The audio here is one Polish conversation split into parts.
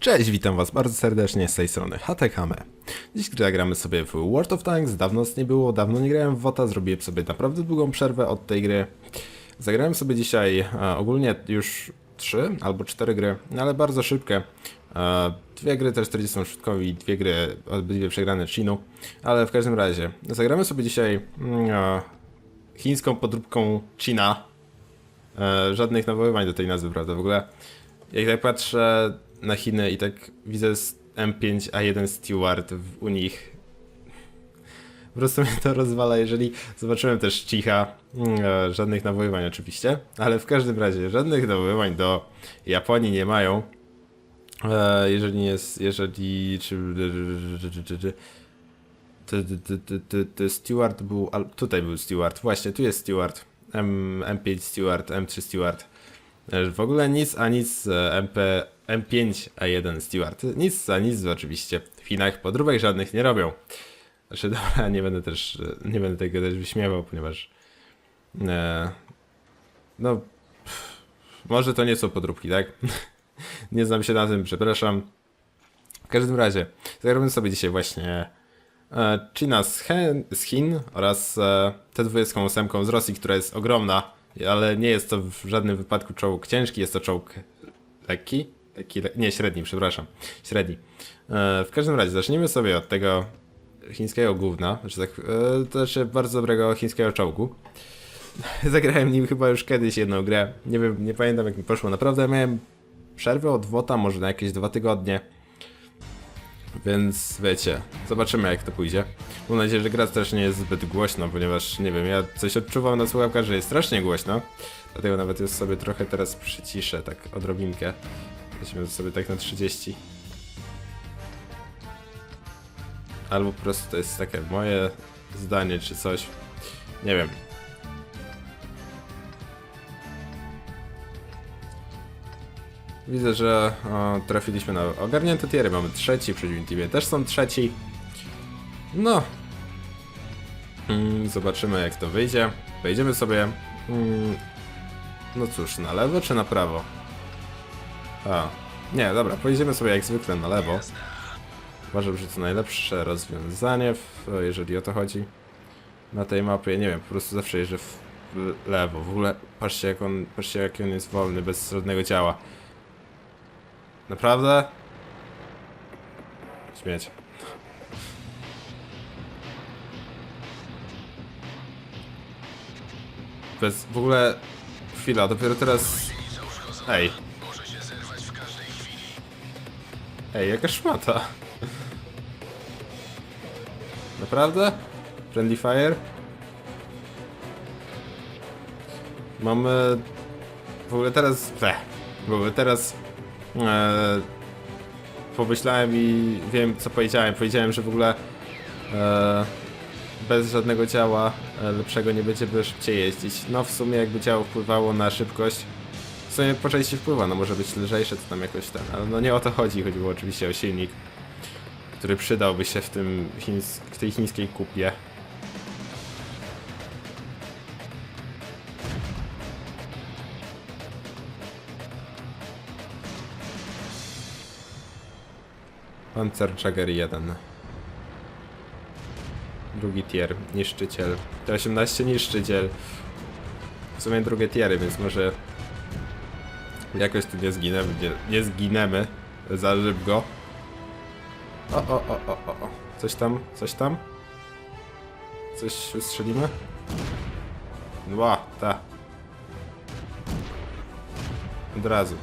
Cześć, witam was bardzo serdecznie z tej strony Hatekame. Dziś zagramy sobie w World of Tanks, dawno nie było, dawno nie grałem w WOTA, zrobiłem sobie naprawdę długą przerwę od tej gry. Zagrałem sobie dzisiaj e, ogólnie już 3 albo 4 gry, no ale bardzo szybkie. E, dwie gry też 40 i dwie gry obydwie przegrane Chinu, ale w każdym razie zagramy sobie dzisiaj mm, e, chińską podróbką China. E, żadnych nawoływań do tej nazwy, prawda? W ogóle jak tak patrzę na Chiny i tak widzę M5A1 Steward w, u nich. Po prostu mnie to rozwala, jeżeli zobaczyłem też cicha, mm, e, żadnych nawoływań oczywiście, ale w każdym razie żadnych nawoływań do Japonii nie mają. E, jeżeli nie jest, jeżeli czy, Steward był, al, tutaj był Steward, właśnie tu jest Steward, M, M5 Steward, M3 Steward. E, w ogóle nic, a nic e, MP M5 A1 Stewart. Nic za nic oczywiście. W Chinach podróbek żadnych nie robią. Znaczy dobra, nie będę też, nie będę tego też wyśmiewał, ponieważ e, no pff, może to nie są podróbki, tak? nie znam się na tym, przepraszam. W każdym razie, zagramy sobie dzisiaj właśnie e, China z, z Chin oraz e, T28 z Rosji, która jest ogromna, ale nie jest to w żadnym wypadku czołg ciężki, jest to czołg lekki. Nie, średni, przepraszam. Średni. E, w każdym razie, zacznijmy sobie od tego chińskiego gówna, znaczy tak, e, to znaczy bardzo dobrego chińskiego czołgu. Zagrałem nim chyba już kiedyś jedną grę. Nie wiem, nie pamiętam jak mi poszło. Naprawdę miałem przerwę od WOTA, może na jakieś dwa tygodnie. Więc wiecie, zobaczymy jak to pójdzie. Mam nadzieję, że gra też nie jest zbyt głośno, ponieważ nie wiem, ja coś odczuwam na słuchawkach, że jest strasznie głośno. Dlatego nawet już sobie trochę teraz przyciszę, tak odrobinkę. Weźmy sobie tak na 30. Albo po prostu to jest takie moje zdanie czy coś. Nie wiem. Widzę, że o, trafiliśmy na ogarnięte tiery. Mamy trzeci, w przeciwnym teamie też są trzeci. No. Mm, zobaczymy jak to wyjdzie. Wejdziemy sobie. Mm, no cóż, na lewo czy na prawo? A, nie, dobra, pojedziemy sobie jak zwykle na lewo. Uważam, że to najlepsze rozwiązanie, w, jeżeli o to chodzi. Na tej mapie, nie wiem, po prostu zawsze jeżdżę w lewo. W ogóle patrzcie jak on, patrzcie jak on jest wolny, bez żadnego ciała. Naprawdę? Śmieć. Bez, w ogóle... Chwila, dopiero teraz... Ej. Ej, jaka szmata. Naprawdę? Friendly Fire? Mamy... W ogóle teraz... Ble. W ogóle teraz... E, pomyślałem i wiem co powiedziałem. Powiedziałem, że w ogóle e, bez żadnego ciała e, lepszego nie będziemy szybciej jeździć. No w sumie jakby ciało wpływało na szybkość, sumie po części wpływa, no może być lżejsze to tam jakoś ten, ale no nie o to chodzi, chodziło oczywiście o silnik, który przydałby się w tym chińs w tej chińskiej kupie. Panzer Jagger 1. Drugi tier, niszczyciel. T-18 niszczyciel. W sumie drugie tiery, więc może jakoś tu nie zginęmy, nie, nie zginęmy za szybko. O, o, o, o, o, o. Coś tam, coś tam? Coś ustrzelimy? Ła, ta. Od razu.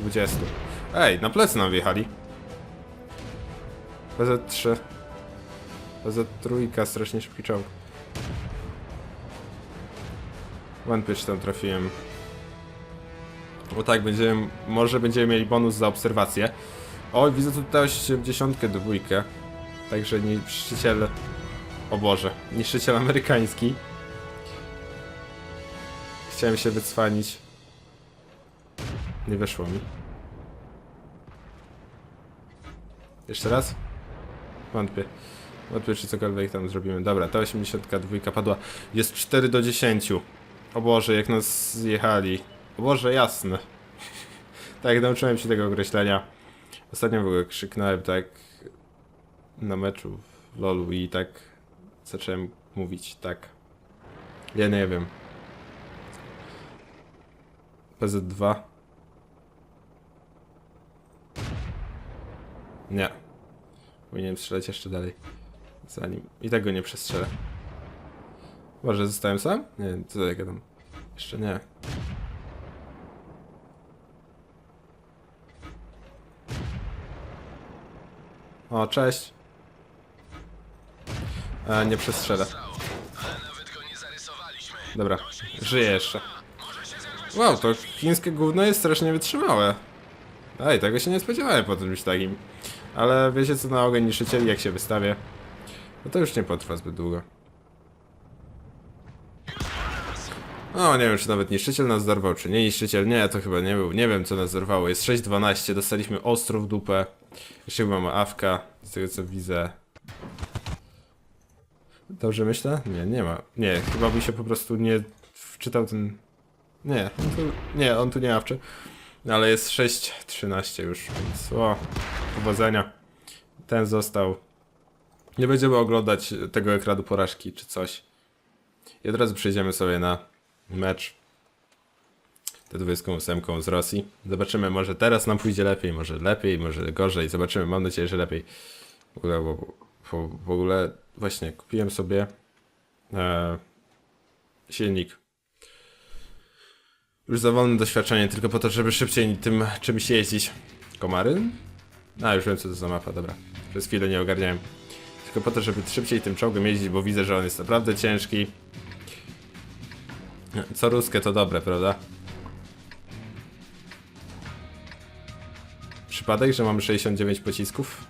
20. Ej, na plecy nam wjechali. PZ3. PZ3, strasznie szybki czołg. One pitch tam trafiłem. Bo tak, będziemy, może będziemy mieli bonus za obserwację. O, widzę tutaj 80 dwójkę. Także niszczyciel... O Boże, niszczyciel amerykański. Chciałem się wycwanić. Nie wyszło mi. Jeszcze raz? Wątpię. Wątpię, czy cokolwiek tam zrobimy. Dobra, ta 82 padła. Jest 4 do 10. O Boże, jak nas zjechali. Boże, jasne. tak, nauczyłem się tego określenia. Ostatnio w ogóle krzyknąłem tak na meczu w LoLu i tak zacząłem mówić tak. Ja nie wiem. PZ2. Nie. Powinienem strzelać jeszcze dalej. Zanim. I tak go nie przestrzelę. Może zostałem sam? Nie, co ja gadam. Jeszcze nie. O, cześć. A, nie przestrzelę. Dobra, żyję jeszcze. Wow, to chińskie gówno jest strasznie wytrzymałe. Ej, tego się nie spodziewałem po czymś takim. Ale wiecie co na ogień niszczycieli, jak się wystawię. No to już nie potrwa zbyt długo. O, nie wiem, czy nawet niszczyciel nas dorwał, czy nie niszczyciel. Nie, to chyba nie był. Nie wiem, co nas dorwało. Jest 6.12, dostaliśmy ostro w dupę. Jeszcze chyba mamy awka, z tego co widzę. Dobrze myślę? Nie, nie ma. Nie, chyba by się po prostu nie wczytał ten... Nie, on tu, nie, on tu nie awczy. No, Ale jest 6.13 już, więc o, powodzenia. Ten został. Nie będziemy oglądać tego ekranu porażki czy coś. I od razu przejdziemy sobie na mecz T28 z Rosji. Zobaczymy, może teraz nam pójdzie lepiej, może lepiej, może gorzej. Zobaczymy, mam nadzieję, że lepiej. W ogóle, bo, bo, w ogóle właśnie kupiłem sobie e, silnik. Już za wolne doświadczenie, tylko po to, żeby szybciej tym czymś jeździć. Komary? A, już wiem co to za mapa, dobra. Przez chwilę nie ogarniałem. Tylko po to, żeby szybciej tym czołgiem jeździć, bo widzę, że on jest naprawdę ciężki. Co ruskie to dobre, prawda? Przypadek, że mamy 69 pocisków?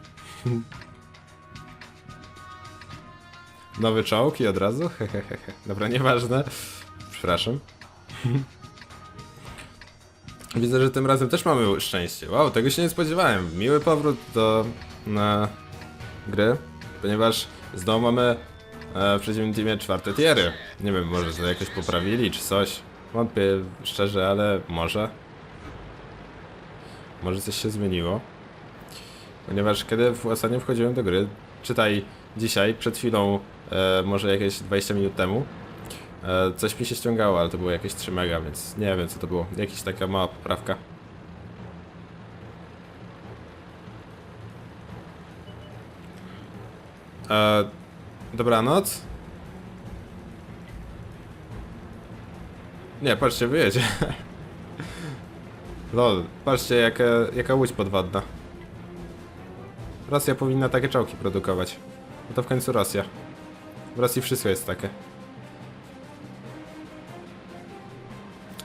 Nowy czołg i od razu? Dobra, nieważne. Przepraszam. Widzę, że tym razem też mamy szczęście. Wow, tego się nie spodziewałem. Miły powrót do na gry, ponieważ znowu mamy e, w przeciwnym czwarte tiery. Nie wiem, może to jakoś poprawili czy coś. Wątpię szczerze, ale może. Może coś się zmieniło. Ponieważ kiedy ostatnio wchodziłem do gry, czytaj dzisiaj, przed chwilą, e, może jakieś 20 minut temu, e, coś mi się ściągało, ale to było jakieś 3 mega, więc nie wiem co to było. Jakaś taka mała poprawka. E, dobranoc. Nie, patrzcie, wyjedzie. Lol, patrzcie jaka, jaka łódź podwodna. Rosja powinna takie czołgi produkować. Bo to w końcu Rosja. W Rosji wszystko jest takie.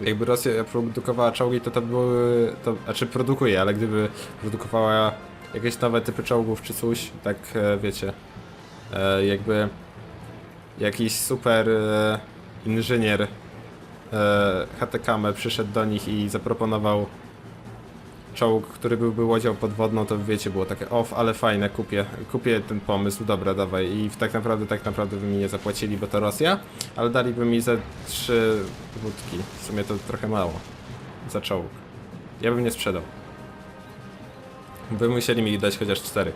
Jakby Rosja produkowała czołgi, to to były... To, znaczy produkuje, ale gdyby produkowała jakieś nowe typy czołgów czy coś, tak e, wiecie, e, jakby jakiś super e, inżynier e, HTKM przyszedł do nich i zaproponował czołg, który byłby łodzią podwodną, to wiecie, było takie off, ale fajne, kupię, kupię ten pomysł, dobra, dawaj. I tak naprawdę, tak naprawdę by mi nie zapłacili, bo to Rosja, ale daliby mi za trzy wódki. W sumie to trochę mało. Za czołg. Ja bym nie sprzedał. By musieli mi dać chociaż cztery.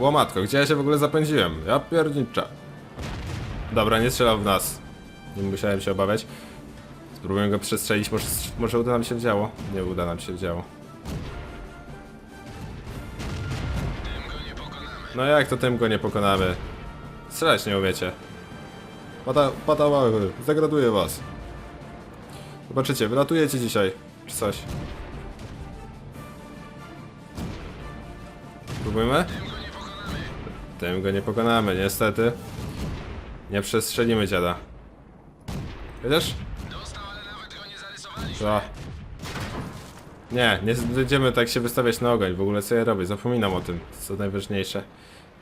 Łomatko, gdzie ja się w ogóle zapędziłem? Ja pierniczę. Dobra, nie strzelał w nas. Nie musiałem się obawiać. Spróbuję go przestrzelić, może, może uda nam się działo. Nie uda nam się działo. No jak to tym go nie pokonamy? Strzelać nie umiecie. Pada mały, zagraduję was. Zobaczycie, wylatujecie dzisiaj, czy coś. Spróbujmy? Tym go nie pokonamy, niestety. Nie przestrzelimy dziada. Wiesz? Co? Nie, nie będziemy tak się wystawiać na ogoń. W ogóle co ja robię? Zapominam o tym, co najważniejsze.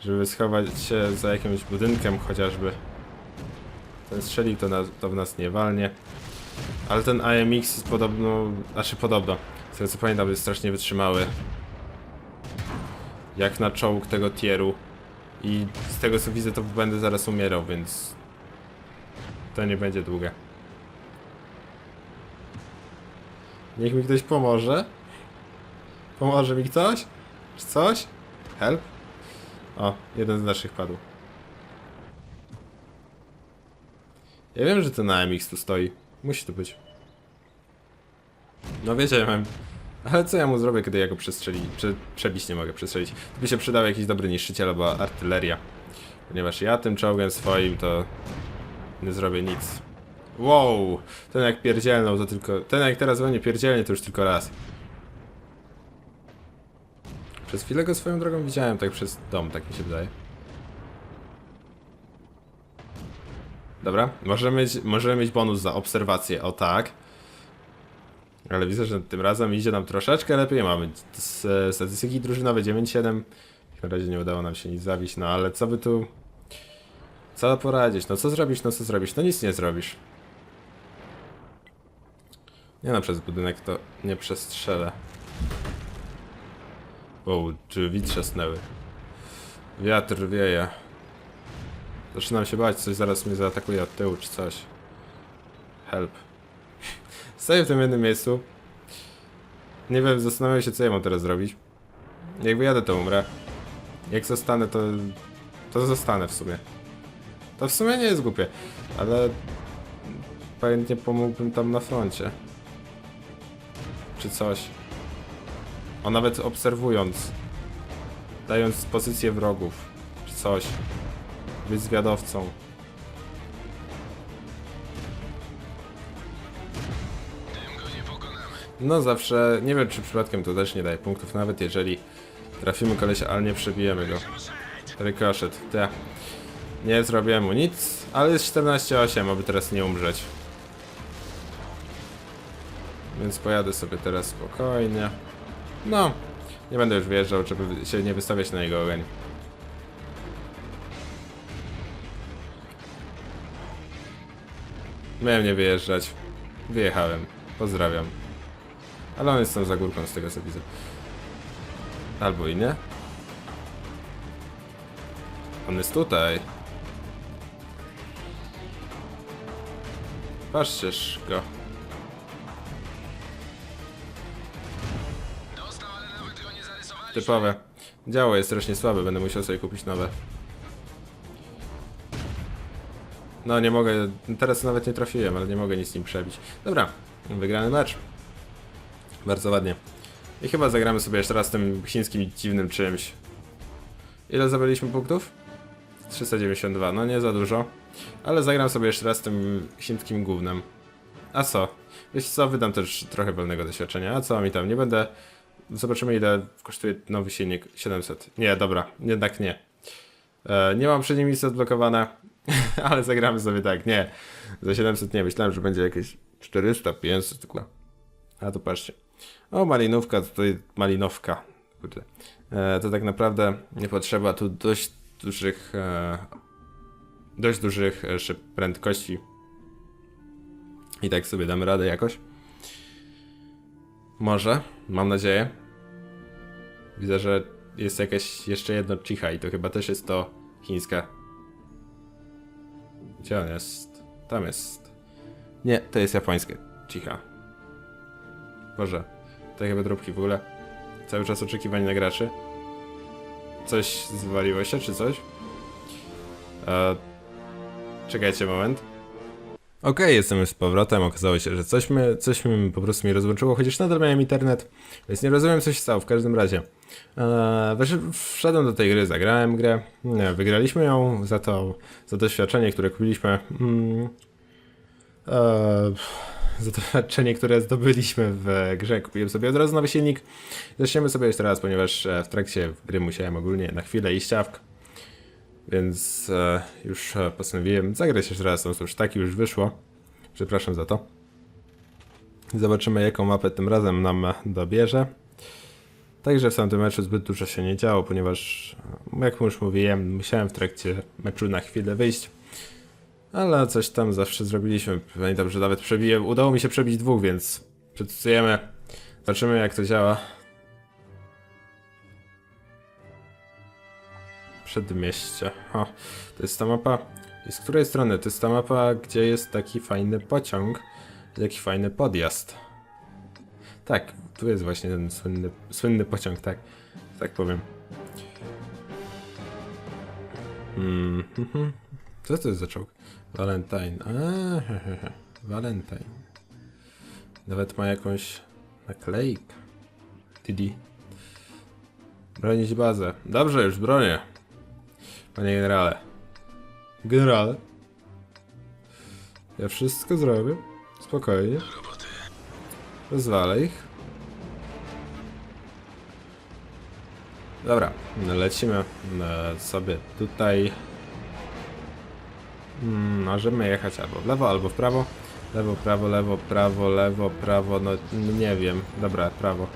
Żeby schować się za jakimś budynkiem chociażby. Ten strzelił to, na, to w nas nie walnie. Ale ten AMX jest podobno... Znaczy podobno. Z tego co pamiętam jest strasznie wytrzymały. Jak na czołg tego tieru. I z tego co widzę to będę zaraz umierał, więc To nie będzie długie. Niech mi ktoś pomoże. Pomoże mi ktoś? Czy coś? Help? O, jeden z naszych padł. Ja wiem, że ten AMX tu stoi. Musi tu być. No mam... Ale co ja mu zrobię, kiedy ja go przestrzeli... Prze... Przebić nie mogę przestrzelić. Tu by się przydał jakiś dobry niszczyciel albo artyleria. Ponieważ ja tym czołgiem swoim to... Nie zrobię nic. Wow! Ten jak pierdzielnął to tylko... Ten jak teraz we mnie pierdzielnie to już tylko raz. Przez chwilę go swoją drogą widziałem tak przez dom, tak mi się wydaje. Dobra, możemy mieć, możemy mieć bonus za obserwację, o tak. Ale widzę, że tym razem idzie nam troszeczkę lepiej. Mamy s- statystyki drużynowe 9-7. Na razie nie udało nam się nic zabić, no ale co by tu... Co poradzić? No co zrobić, no co zrobić? No nic nie zrobisz. Nie no, przez budynek to nie przestrzelę. Wow, drzwi trzasnęły. Wiatr wieje. Zaczynam się bać, coś zaraz mnie zaatakuje od tyłu czy coś. Help. Stoję w tym jednym miejscu. Nie wiem, zastanawiam się co ja mam teraz zrobić. Jak wyjadę to umrę. Jak zostanę to... To zostanę w sumie. To w sumie nie jest głupie, ale... Pamiętnie pomógłbym tam na froncie. Czy coś. O nawet obserwując. Dając pozycję wrogów. Czy coś. Być zwiadowcą. No zawsze, nie wiem czy przypadkiem to też nie daje punktów, nawet jeżeli trafimy kolesia, ale nie przebijemy go. Rykoszet, te. Nie zrobiłem mu nic, ale jest 14-8, aby teraz nie umrzeć. Więc pojadę sobie teraz spokojnie. No, nie będę już wjeżdżał, żeby się nie wystawiać na jego ogień. Miałem nie wyjeżdżać. Wyjechałem. Pozdrawiam. Ale on jest tam za górką z tego co widzę. Albo i nie. On jest tutaj. Patrzcie go. Typowe. Działo jest strasznie słabe, będę musiał sobie kupić nowe. No nie mogę, teraz nawet nie trafiłem, ale nie mogę nic nim przebić. Dobra, wygrany mecz. Bardzo ładnie. I chyba zagramy sobie jeszcze raz tym chińskim dziwnym czymś. Ile zabraliśmy punktów? 392, no nie za dużo. Ale zagram sobie jeszcze raz tym chińskim gównem. A co? Wiecie co, wydam też trochę wolnego doświadczenia. A co mi tam, nie będę... Zobaczymy ile kosztuje nowy silnik. 700. Nie, dobra, jednak nie. E, nie mam przed nim nic odblokowane, ale zagramy sobie tak, nie. Za 700 nie, myślałem, że będzie jakieś 400, 500, tylko. A tu patrzcie. O, malinówka, tutaj malinowka. Kurde. E, to tak naprawdę nie potrzeba tu dość dużych, e, dość dużych e, szyb prędkości. I tak sobie damy radę jakoś. Może, mam nadzieję. Widzę, że jest jakaś jeszcze jedno cicha i to chyba też jest to chińska. Gdzie on jest? Tam jest. Nie, to jest japońskie. Cicha. Boże, chyba drobki w ogóle. Cały czas oczekiwanie na graczy. Coś zwaliło się, czy coś? E, czekajcie moment. Okej, jestem już z powrotem. Okazało się, że coś mnie, coś mnie po prostu mi rozłączyło, chociaż nadal miałem internet, więc nie rozumiem, co się stało. W każdym razie, e, wesz- wszedłem do tej gry, zagrałem grę, nie, wygraliśmy ją za to, za doświadczenie, które kupiliśmy. Mm, e, za doświadczenie, które zdobyliśmy w grze. Kupiłem sobie od razu nowy silnik. Zaczniemy sobie jeszcze raz, ponieważ e, w trakcie gry musiałem ogólnie na chwilę iść awk. Więc e, już e, postanowiłem zagrać jeszcze raz. No cóż, tak już wyszło. Przepraszam za to. Zobaczymy, jaką mapę tym razem nam dobierze. Także w tamtym meczu zbyt dużo się nie działo, ponieważ, jak już mówiłem, musiałem w trakcie meczu na chwilę wyjść. Ale coś tam zawsze zrobiliśmy. Pamiętam, że nawet przebiłem. Udało mi się przebić dwóch, więc przetestujemy. Zobaczymy, jak to działa. Przedmieście. O, to jest ta mapa. I z której strony? To jest ta mapa, gdzie jest taki fajny pociąg, taki fajny podjazd. Tak, tu jest właśnie ten słynny, słynny pociąg, tak, tak powiem. Mm, mhm. Co to jest za czołg? Valentine. A, he, he, he. Valentine. Nawet ma jakąś naklejkę. Didi. Bronić bazę. Dobrze, już bronię. Panie generale. Generale. Ja wszystko zrobię. Spokojnie. Rozwalę ich. Dobra, lecimy sobie tutaj. Mm, możemy jechać albo w lewo, albo w prawo. Lewo, prawo, lewo, prawo, lewo, prawo, no no nie wiem. Dobra, prawo.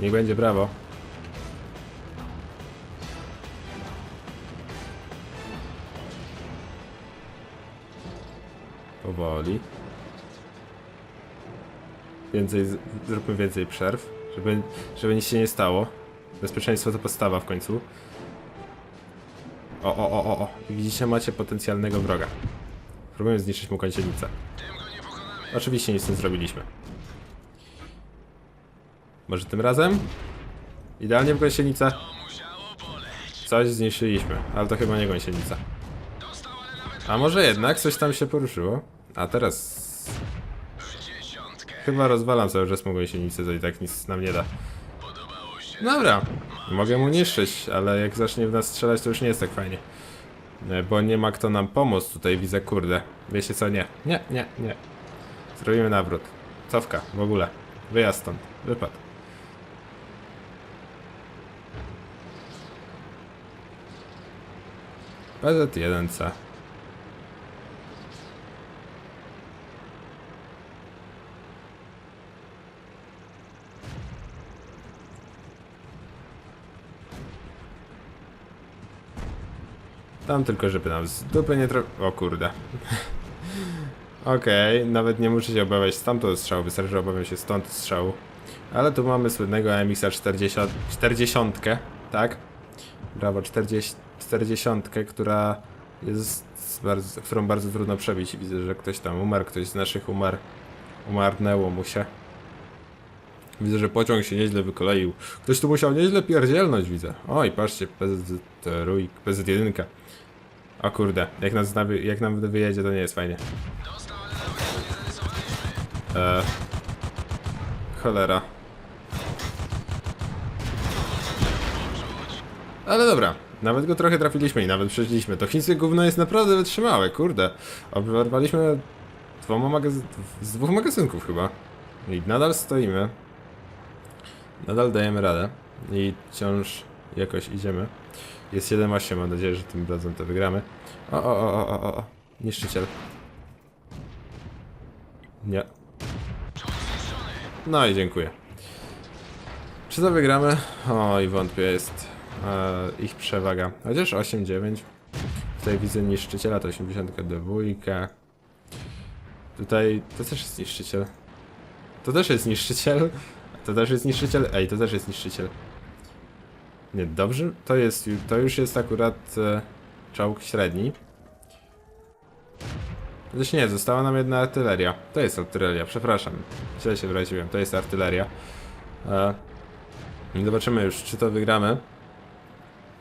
Niech będzie prawo. Powoli. Więcej, zróbmy więcej przerw, żeby, żeby nic się nie stało. Bezpieczeństwo to podstawa w końcu. O, o, o, o, Widzicie, macie potencjalnego wroga. Próbujemy zniszczyć mu końcienicę. Oczywiście nic nie zrobiliśmy. Może tym razem? Idealnie w gąsienicę? Coś zniszczyliśmy, ale to chyba nie gąsienica. A może jednak coś tam się poruszyło? A teraz... Chyba rozwalam cały czas mu gąsienicę, to i tak nic nam nie da. Dobra, mogę mu niszczyć, ale jak zacznie w nas strzelać, to już nie jest tak fajnie. E, Bo nie ma kto nam pomóc tutaj, widzę, kurde. Wiecie co, nie. Nie, nie, nie. Zrobimy nawrót. Cofka, w ogóle. Wyjazd stąd. Wypad. PZ1C. Tam tylko, żeby nam z dupy nie tra... O kurde. Okej, nawet nie muszę się obawiać stamtąd strzału, wystarczy, że obawiam się stąd strzału. Ale tu mamy słynnego MX-a 40, 40, tak? Brawo, 40, 40, która jest bardzo, którą bardzo trudno przebić. Widzę, że ktoś tam umarł, ktoś z naszych umarł. Umarnęło mu się. Widzę, że pociąg się nieźle wykoleił. Ktoś tu musiał nieźle pierdzielnąć, widzę. Oj, patrzcie, PZ, Ruik, PZ1. O kurde, jak, jak nam wyjedzie, to nie jest fajnie. E, cholera. Ale dobra, nawet go trochę trafiliśmy i nawet przeżyliśmy. To chińskie gówno jest naprawdę wytrzymałe, kurde. Oberwaliśmy dwoma z dwóch magazynków chyba. I nadal stoimy. Nadal dajemy radę. I wciąż jakoś idziemy. Jest 7-8, mam nadzieję, że tym razem to wygramy. O, o, o, o, o, o. Niszczyciel. Nie. No i dziękuję. Czy to wygramy? Oj, wątpię, jest e, ich przewaga. Chociaż 8-9. Tutaj widzę niszczyciela, to 82. Tutaj to też jest niszczyciel. To też jest niszczyciel. To też jest niszczyciel. Ej, to też jest niszczyciel. Nie, dobrze. To jest, to już jest akurat e, czołg średni. Chociaż nie, została nam jedna artyleria. To jest artyleria, przepraszam. Źle się wyraziłem, to jest artyleria. E, zobaczymy już, czy to wygramy.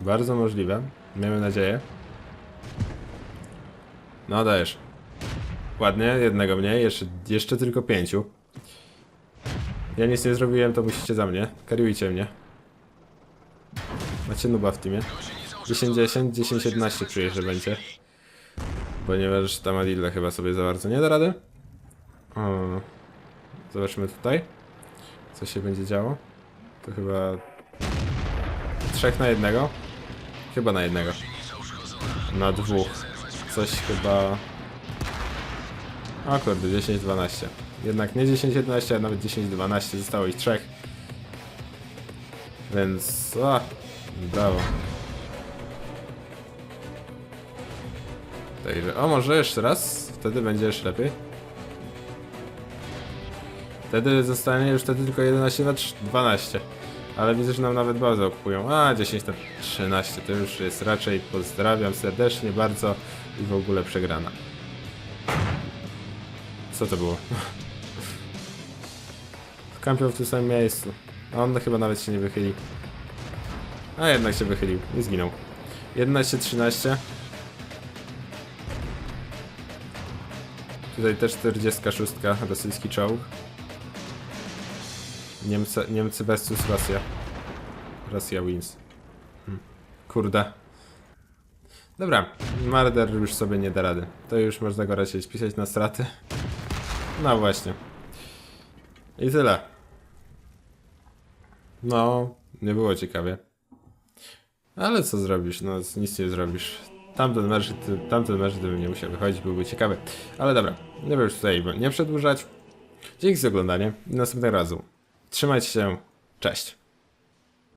Bardzo możliwe. Miejmy nadzieję. No dajesz. Ładnie, jednego mniej, jeszcze, jeszcze tylko pięciu. Ja nic nie zrobiłem, to musicie za mnie. Kariujcie mnie. Macie nuba w teamie. 10-10, 10-11 czuję, że będzie. Ponieważ ta Madilla chyba sobie za bardzo nie da rady. O. Zobaczmy tutaj. Co się będzie działo. To chyba... Trzech na jednego? Chyba na jednego. Na dwóch. Coś chyba... O kurde, 10-12. Jednak nie 10-11, a nawet 10-12. Zostało ich trzech. Więc... brawo. Także, o może jeszcze raz? Wtedy będzie jeszcze lepiej. Wtedy zostanie już wtedy tylko 11 na trz- 12. Ale widzę, że nam nawet bazę okupują. A, 10 na 13 to już jest raczej pozdrawiam serdecznie bardzo i w ogóle przegrana. Co to było? Kampią w tym samym miejscu. A on chyba nawet się nie wychyli. A jednak się wychylił i zginął. 11-13. Tutaj też 46 rosyjski czołg. Niemcy, Niemcy versus Rosja. Rosja wins. Hm. Kurde. Dobra, Marder już sobie nie da rady. To już można go raczej spisać na straty. No właśnie. I tyle. No, nie było ciekawie. Ale co zrobisz? No, nic nie zrobisz. Tamten mecz, tamten mecz, gdybym nie musiał wychodzić, byłby ciekawy. Ale dobra, nie wiem już tutaj nie przedłużać. Dzięki za oglądanie następnego razu. Trzymajcie się, cześć.